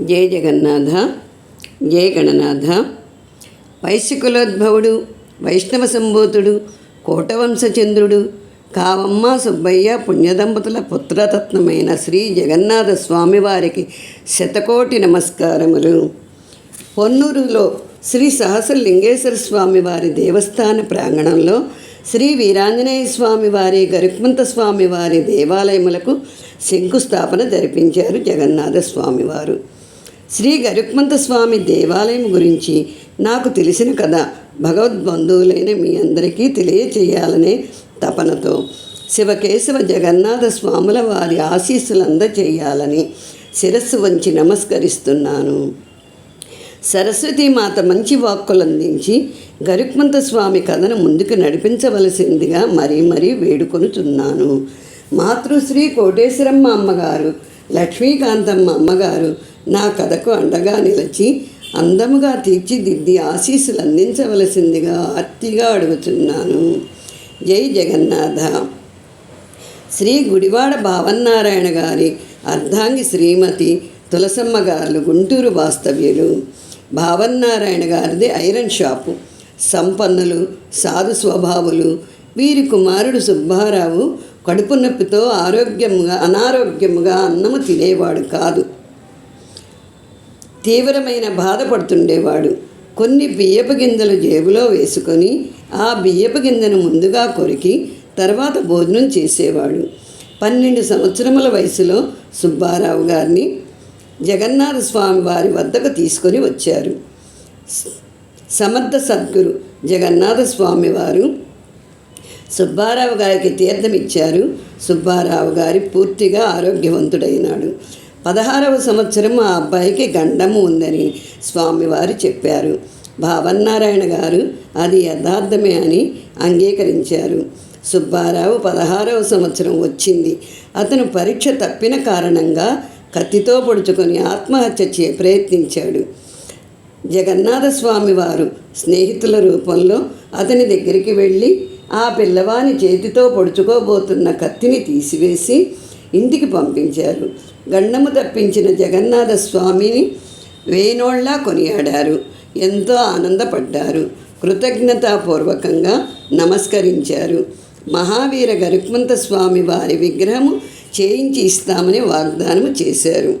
జయ జగన్నాథ జయ గణనాథ. వైశ్యకులోద్భవుడు వైష్ణవ సంబోతుడు కోటవంశచంద్రుడు కావమ్మ సుబ్బయ్య పుణ్యదంపతుల పుత్రతత్నమైన శ్రీ జగన్నాథ స్వామివారికి శతకోటి నమస్కారములు. పొన్నూరులో శ్రీ సహస్రలింగేశ్వర స్వామి వారి దేవస్థాన ప్రాంగణంలో శ్రీ వీరాంజనేయ స్వామి వారి గరుక్మంత స్వామి వారి దేవాలయములకు శంకుస్థాపన జరిపించారు జగన్నాథ స్వామివారు శ్రీ గరుక్మంత స్వామి దేవాలయం గురించి నాకు తెలిసిన కథ భగవద్బంధువులైన మీ అందరికీ తెలియచేయాలనే తపనతో శివకేశవ జగన్నాథ స్వాముల వారి ఆశీస్సులు అందచేయాలని శిరస్సు వంచి నమస్కరిస్తున్నాను. సరస్వతీమాత మంచి వాక్కులు అందించి గరుక్మంత స్వామి కథను ముందుకు నడిపించవలసిందిగా మరీ మరీ వేడుకొనుచున్నాను. మాతృశ్రీ కోటేశ్వరమ్మ అమ్మగారు లక్ష్మీకాంతమ్మ అమ్మగారు నా కథకు అండగా నిలిచి అందముగా తీర్చిదిద్ది ఆశీస్సులు అందించవలసిందిగా ఆర్తిగా అడుగుతున్నాను జై జగన్నాథ. శ్రీ గుడివాడ భావన్నారాయణ గారి అర్ధాంగి శ్రీమతి తులసమ్మ గారు గుంటూరు వాస్తవ్యులు. భావన్నారాయణ గారిది ఐరన్ షాపు. సంపన్నులు సాధు స్వభావులు. వీరి కుమారుడు సుబ్బారావు కడుపు నొప్పితో ఆరోగ్యముగా అనారోగ్యముగా అన్నము తినేవాడు కాదు. తీవ్రమైన బాధపడుతుండేవాడు. కొన్ని బియ్యపు గింజలు జేబులో వేసుకొని ఆ బియ్యపు గింజను ముందుగా కొరికి తర్వాత భోజనం చేసేవాడు. పన్నెండు సంవత్సరముల వయసులో సుబ్బారావు గారిని జగన్నాథ స్వామి వారి వద్దకు తీసుకొని వచ్చారు. సమర్థ సద్గురు జగన్నాథ స్వామి వారు సుబ్బారావు గారికి తీర్థం ఇచ్చారు. సుబ్బారావు గారి పూర్తిగా ఆరోగ్యవంతుడైనాడు. పదహారవ సంవత్సరం ఆ అబ్బాయికి గండము ఉందని స్వామివారు చెప్పారు. భావన్నారాయణ గారు అది యథార్థమే అని అంగీకరించారు. సుబ్బారావు పదహారవ సంవత్సరం వచ్చింది. అతను పరీక్ష తప్పిన కారణంగా కత్తితో పొడుచుకొని ఆత్మహత్య చే ప్రయత్నించాడు. జగన్నాథస్వామివారు వారు స్నేహితుల రూపంలో అతని దగ్గరికి వెళ్ళి ఆ పిల్లవాని చేతితో పొడుచుకోబోతున్న కత్తిని తీసివేసి ఇంటికి పంపించారు. గండము తప్పించిన జగన్నాథ స్వామిని వేణోళ్ళా కొనియాడారు. ఎంతో ఆనందపడ్డారు. కృతజ్ఞతాపూర్వకంగా నమస్కరించారు. మహావీర గరుక్మంత స్వామి వారి విగ్రహము చేయించి ఇస్తామని వాగ్దానం చేశారు.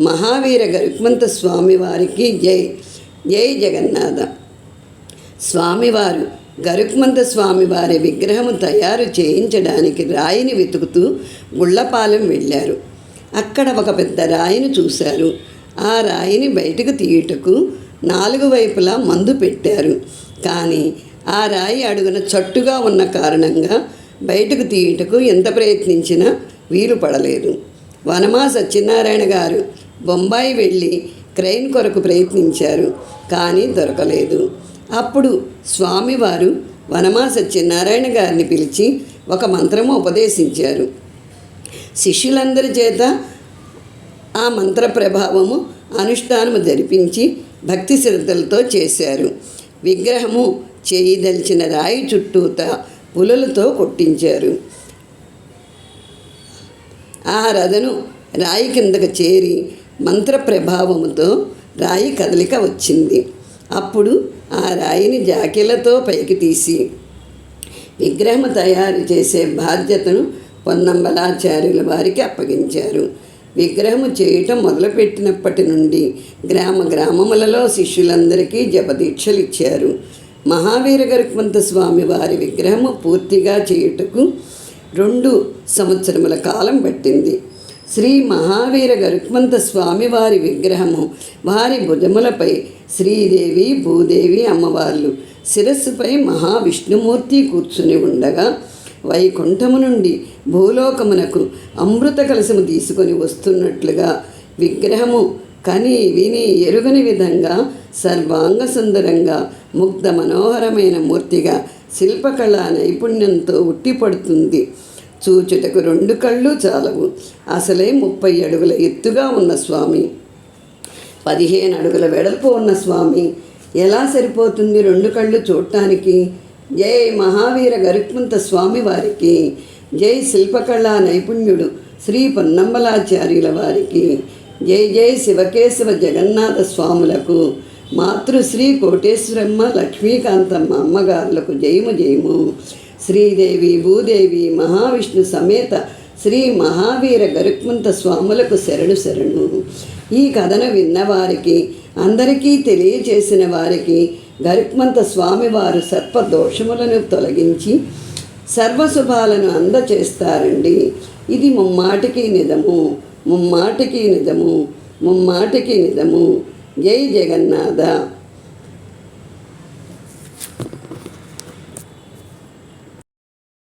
మహావీర గరుక్మంత స్వామి వారికి జై. జై జగన్నాథ. స్వామివారు గరుక్మంత స్వామివారి విగ్రహము తయారు చేయించడానికి రాయిని వెతుకుతూ గుళ్ళపాలెం వెళ్ళారు. అక్కడ ఒక పెద్ద రాయిని చూశారు. ఆ రాయిని బయటకు తీయుటకు నాలుగు వైపులా మందు పెట్టారు. కానీ ఆ రాయి అడుగున చట్టుగా ఉన్న కారణంగా బయటకు తీయుటకు ఎంత ప్రయత్నించినా వీలు పడలేదు. వనమా సత్యనారాయణ గారు బొంబాయి వెళ్ళి క్రైన్ కొరకు ప్రయత్నించారు. కానీ దొరకలేదు. అప్పుడు స్వామివారు వనమా సత్యనారాయణ గారిని పిలిచి ఒక మంత్రము ఉపదేశించారు. శిష్యులందరి చేత ఆ మంత్ర ప్రభావము అనుష్ఠానము జరిపించి భక్తి శ్రద్ధలతో చేశారు. విగ్రహము చేయదలిచిన రాయి చుట్టూత పులులతో కొట్టించారు. ఆ రథను రాయి కిందకు చేరి మంత్ర ప్రభావముతో రాయి కదలిక వచ్చింది. అప్పుడు ఆ రాయిని జాకీలతో పైకి తీసి విగ్రహం తయారు చేసే బాధ్యతను పొన్నంబలాచార్యుల వారికి అప్పగించారు. విగ్రహము చేయటం మొదలుపెట్టినప్పటి నుండి గ్రామ గ్రామములలో శిష్యులందరికీ జపదీక్షలు ఇచ్చారు. మహావీర గరుక్మంత స్వామి వారి విగ్రహము పూర్తిగా చేయుటకు రెండు సంవత్సరముల కాలం పట్టింది. శ్రీ మహావీర గరుక్మంత స్వామి వారి విగ్రహము. వారి భుజములపై శ్రీదేవి భూదేవి అమ్మవార్లు. శిరస్సుపై మహావిష్ణుమూర్తి కూర్చుని ఉండగా వైకుంఠము నుండి భూలోకమునకు అమృత కలశము తీసుకొని వస్తున్నట్లుగా విగ్రహము కని విని ఎరుగని విధంగా సర్వాంగ సుందరంగా ముగ్ధ మనోహరమైన మూర్తిగా శిల్పకళా నైపుణ్యంతో ఉట్టిపడుతుంది చూచుటకు రెండు కళ్ళు చాలవు. అసలే ముప్పై అడుగుల ఎత్తుగా ఉన్న స్వామి. పదిహేను అడుగుల వెడల్పు ఉన్న స్వామి. ఎలా సరిపోతుంది రెండు కళ్ళు చూడటానికి? జై మహావీర గరుత్మంత స్వామి వారికి. జై శిల్పకళా నైపుణ్యుడు శ్రీ పొన్నంబలాచార్యుల వారికి. జై జై శివకేశవ జగన్నాథ స్వాములకు. మాతృశ్రీ కోటేశ్వరమ్మ లక్ష్మీకాంతమ్మ అమ్మగారులకు జయము జయము. శ్రీదేవి భూదేవి మహావిష్ణు సమేత శ్రీ మహావీర గరుక్మంత స్వాములకు శరణు శరణు. ఈ కథను విన్నవారికి అందరికీ తెలియచేసిన వారికి గరుక్మంత స్వామివారు సర్ప దోషములను తొలగించి సర్వశుభాలను అందచేస్తారండి. ఇది ముమ్మాటికి నిజము ముమ్మాటికి నిజము ముమ్మాటికి నిజము. జై జగన్నాథ.